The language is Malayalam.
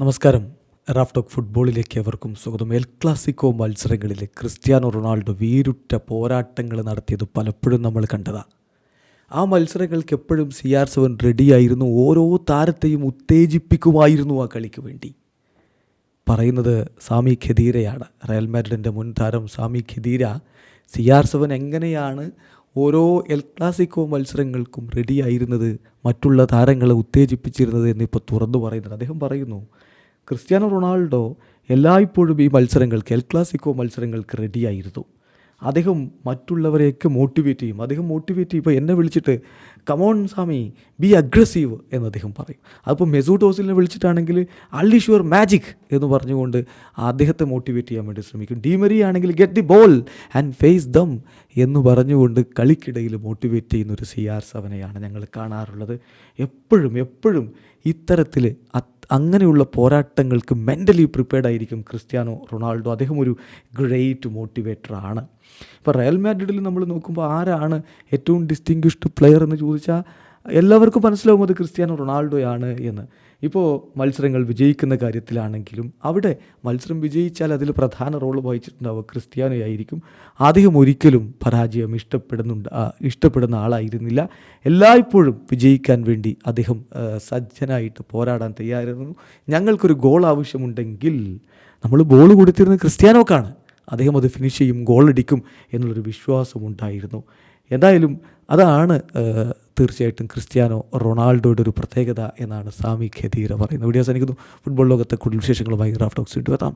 നമസ്കാരം. റാഫ്ടോക്ക് ഫുട്ബോളിലേക്ക് അവർക്കും സ്വാഗതം. എൽ ക്ലാസിക്കോ മത്സരങ്ങളിൽ ക്രിസ്ത്യാനോ റൊണാൾഡോ വീരുറ്റ പോരാട്ടങ്ങൾ നടത്തിയത് പലപ്പോഴും നമ്മൾ കണ്ടതാണ് ആ മത്സരങ്ങൾക്ക് എപ്പോഴും സി ആർ സെവൻ റെഡിയായിരുന്നു ഓരോ താരത്തെയും ഉത്തേജിപ്പിക്കുമായിരുന്നു ആ കളിക്ക് വേണ്ടി. പറയുന്നത് സാമി ഖദീരയാണ്. റയൽ മാഡ്രിഡിന്റെ മുൻ താരം Sami Khedira C R seven എങ്ങനെയാണ് ഓരോ എൽ ക്ലാസിക്കോ മത്സരങ്ങൾക്കും റെഡിയായിരുന്നത് മറ്റുള്ള താരങ്ങളെ ഉത്തേജിപ്പിച്ചിരുന്നത് എന്നിപ്പോൾ തുറന്നു പറയുന്നുണ്ട്. അദ്ദേഹം പറയുന്നു ക്രിസ്ത്യാനോ റൊണാൾഡോ എല്ലായ്പ്പോഴും ഈ മത്സരങ്ങൾക്ക് എൽ ക്ലാസിക്കോ മത്സരങ്ങൾക്ക് റെഡിയായിരുന്നു അദ്ദേഹം മറ്റുള്ളവരെയൊക്കെ മോട്ടിവേറ്റ് ചെയ്യും. അദ്ദേഹം മോട്ടിവേറ്റ് ചെയ്യും. ഇപ്പോൾ എന്നെ വിളിച്ചിട്ട് കമോൺ സ്വാമി ബി അഗ്രസീവ് എന്ന് അദ്ദേഹം പറയും. അതിപ്പോൾ മെസൂട്ട് വിളിച്ചിട്ടാണെങ്കിൽ അൺലിഷ് യുവർ മാജിക് എന്ന് പറഞ്ഞുകൊണ്ട് അദ്ദേഹത്തെ മോട്ടിവേറ്റ് ചെയ്യാൻ വേണ്ടി ശ്രമിക്കും. ഡീമരി ആണെങ്കിൽ get the ball and face them എന്ന് പറഞ്ഞുകൊണ്ട് കളിക്കിടയിൽ മോട്ടിവേറ്റ് ചെയ്യുന്ന ഒരു സി ആർ സെവനെയാണ് ഞങ്ങൾ കാണാറുള്ളത്. എപ്പോഴും എപ്പോഴും ഇത്തരത്തിൽ അങ്ങനെയുള്ള പോരാട്ടങ്ങൾക്ക് മെന്റലി പ്രിപ്പയർഡ് ആയിരിക്കും ക്രിസ്ത്യാനോ റൊണാൾഡോ. അദ്ദേഹം ഒരു ഗ്രേറ്റ് മോട്ടിവേറ്റർ ആണ്. ഇപ്പോൾ റയൽ മാഡ്രിഡിൽ നമ്മൾ നോക്കുമ്പോൾ ആരാണ് ഏറ്റവും ഡിസ്റ്റിങ്ക്വിഷ്ഡ് പ്ലെയർ എന്ന് ചോദിച്ചാൽ എല്ലാവർക്കും മനസ്സിലാവും അത് ക്രിസ്ത്യാനോ റൊണാൾഡോയാണ് എന്ന്. ഇപ്പോൾ മത്സരങ്ങൾ വിജയിക്കുന്ന കാര്യത്തിലാണെങ്കിലും അവിടെ മത്സരം വിജയിച്ചാൽ അതിൽ പ്രധാന റോൾ വഹിച്ചിട്ടുണ്ടാവുക. ക്രിസ്ത്യാനോ ആയിരിക്കും അദ്ദേഹം ഒരിക്കലും പരാജയം ഇഷ്ടപ്പെടുന്നുണ്ട് ഇഷ്ടപ്പെടുന്ന ആളായിരുന്നില്ല. എല്ലായ്പ്പോഴും വിജയിക്കാൻ വേണ്ടി അദ്ദേഹം സജ്ജനായിട്ട് പോരാടാൻ തയ്യാറായിരുന്നു. ഞങ്ങൾക്കൊരു ഗോൾ ആവശ്യമുണ്ടെങ്കിൽ നമ്മൾ ബോൾ കൊടുത്തിരുന്നത് ക്രിസ്ത്യാനോക്കാണ്. അദ്ദേഹം അത് ഫിനിഷ് ചെയ്യും ഗോൾ അടിക്കും എന്നുള്ളൊരു വിശ്വാസമുണ്ടായിരുന്നു. എന്തായാലും അതാണ് തീർച്ചയായിട്ടും ക്രിസ്ത്യാനോ റൊണാൾഡോയുടെ ഒരു പ്രത്യേകത എന്നാണ് സാമി ഖദീറ പറയുന്നത്. വീഡിയോസ് എനിക്കുന്നു ഫുട്ബോൾ ലോകത്തെ കൂടുതൽ വിശേഷങ്ങളുമായി റാഫ്റ്റോക്സ് വീണ്ടും എത്താം.